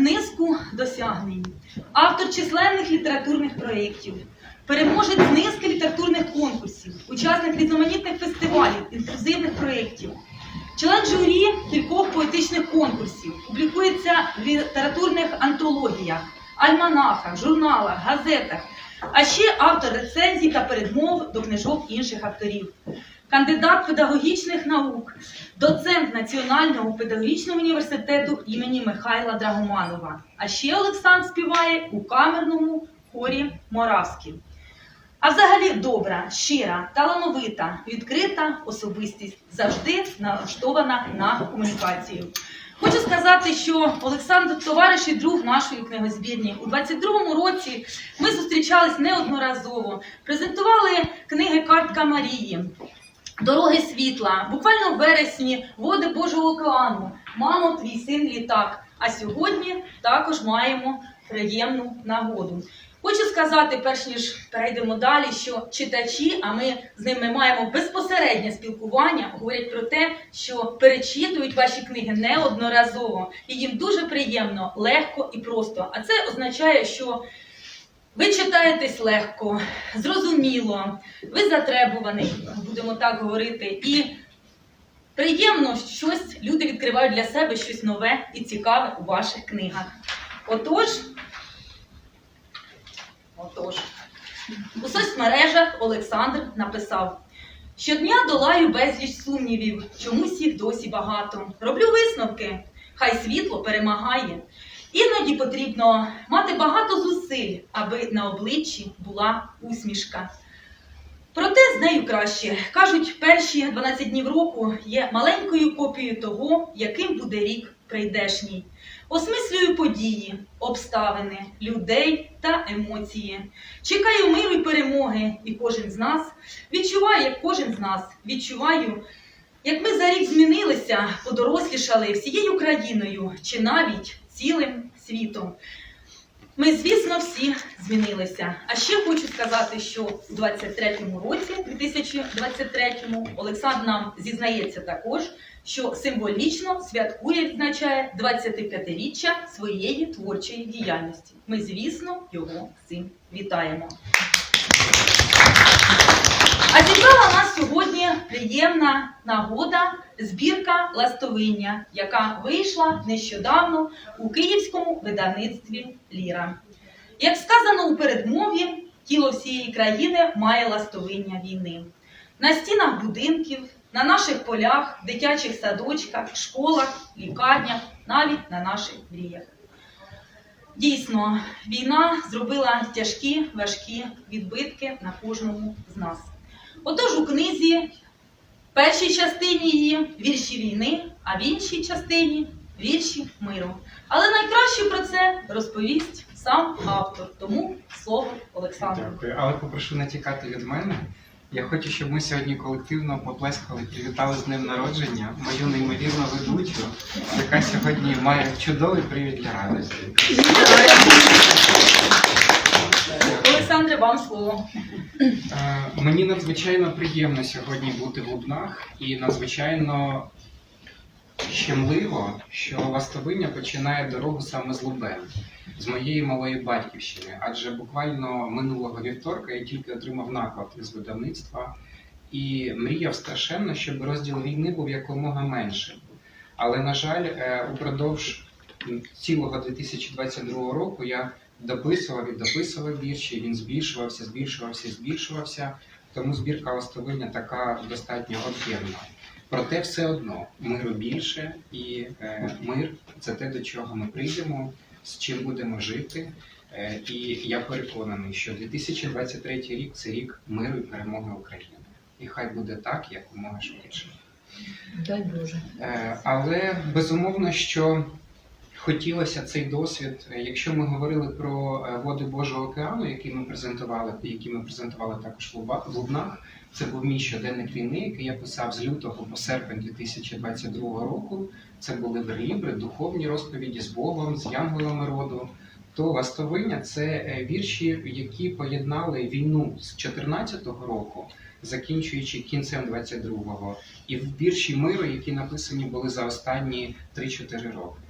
низку досягнень, автор численних літературних проєктів, переможець низки літературних конкурсів, учасник різноманітних фестивалів, інклюзивних проєктів, член журі кількох поетичних конкурсів, публікується в літературних антологіях, альманахах, журналах, газетах, а ще автор рецензій та передмов до книжок інших авторів. Кандидат педагогічних наук, доцент Національного педагогічного університету імені Михайла Драгоманова. А ще Олександр співає у камерному хорі Моравський. А взагалі добра, щира, талановита, відкрита особистість, завжди налаштована на комунікацію. Хочу сказати, що Олександр товариш і друг нашої книгозбірні. У 22-му році ми зустрічались неодноразово, презентували книги Картка Марії, Дороги світла, буквально в вересні води Божого океану, мамо, твій син літак. А сьогодні також маємо приємну нагоду. Хочу сказати, перш ніж перейдемо далі, що читачі, а ми з ними маємо безпосереднє спілкування, говорять про те, що перечитують ваші книги неодноразово, і їм дуже приємно, легко і просто. А це означає, що ви читаєтесь легко, зрозуміло, ви затребуваний, будемо так говорити, і приємно щось люди відкривають для себе щось нове і цікаве у ваших книгах. Отож, отож, у соцмережах Олександр написав. Щодня долаю безліч сумнівів, чомусь їх досі багато. Роблю висновки, хай світло перемагає. Іноді потрібно мати багато зусиль, аби на обличчі була усмішка. Проте з нею краще. Кажуть, перші 12 днів року є маленькою копією того, яким буде рік прийдешній. Осмислюю події, обставини, людей та емоції. Чекаю миру і перемоги, і кожен з нас відчуває, як кожен з нас відчуваю, як ми за рік змінилися, подорослішали всією країною чи навіть цілим світом. Ми, звісно, всі змінилися. А ще хочу сказати, що у 23-му році, 2023-му, Олександр нам зізнається також, що символічно святкує, відзначає 25-річчя своєї творчої діяльності. Ми, звісно, його цим вітаємо. А зібрала нас сьогодні приємна нагода збірка ластовиння, яка вийшла нещодавно у київському видавництві Ліра. Як сказано у передмові, тіло всієї країни має ластовиння війни. На стінах будинків, на наших полях, дитячих садочках, школах, лікарнях, навіть на наших мріях. Дійсно, війна зробила тяжкі, важкі відбитки на кожному з нас. Отож, у книзі, в першій частині її вірші війни, а в іншій частині вірші миру. Але найкраще про це розповість сам автор. Тому слово Олександру. Дякую, але попрошу не тікати від мене. Я хочу, щоб ми сьогодні колективно поплескали, привітали з днем народження мою неймовірну ведучу, яка сьогодні має чудовий привід для радості. Олександре, вам слово. Е, Мені надзвичайно приємно сьогодні бути в Лубнах і надзвичайно щемливо, що ластовиня починає дорогу саме з Лубен, з моєї малої батьківщини. Адже буквально минулого вівторка я тільки отримав наклад із видавництва і мріяв страшенно, щоб розділ війни був якомога меншим. Але, на жаль, е, упродовж цілого 2022 року я дописував і дописував вірші, він збільшувався, збільшувався, збільшувався. Тому збірка ластовиня така достатньо об'ємна. Проте все одно миру більше, і е, мир це те, до чого ми прийдемо, з чим будемо жити. Е, і я переконаний, що 2023 рік це рік миру і перемоги України. І хай буде так, якомога швидше. Дай Боже. Е, Але безумовно, що хотілося цей досвід, е, якщо ми говорили про е, води Божого океану, які ми презентували, які ми презентували також в Лубнах, це був мій щоденник війни, який я писав з лютого по серпень 2022 року. Це були верлібри, духовні розповіді з Богом, з янголами роду. То ластовиня це е, вірші, які поєднали війну з 14-го року, закінчуючи кінцем 22-го, і вірші миру, які написані були за останні 3-4 роки.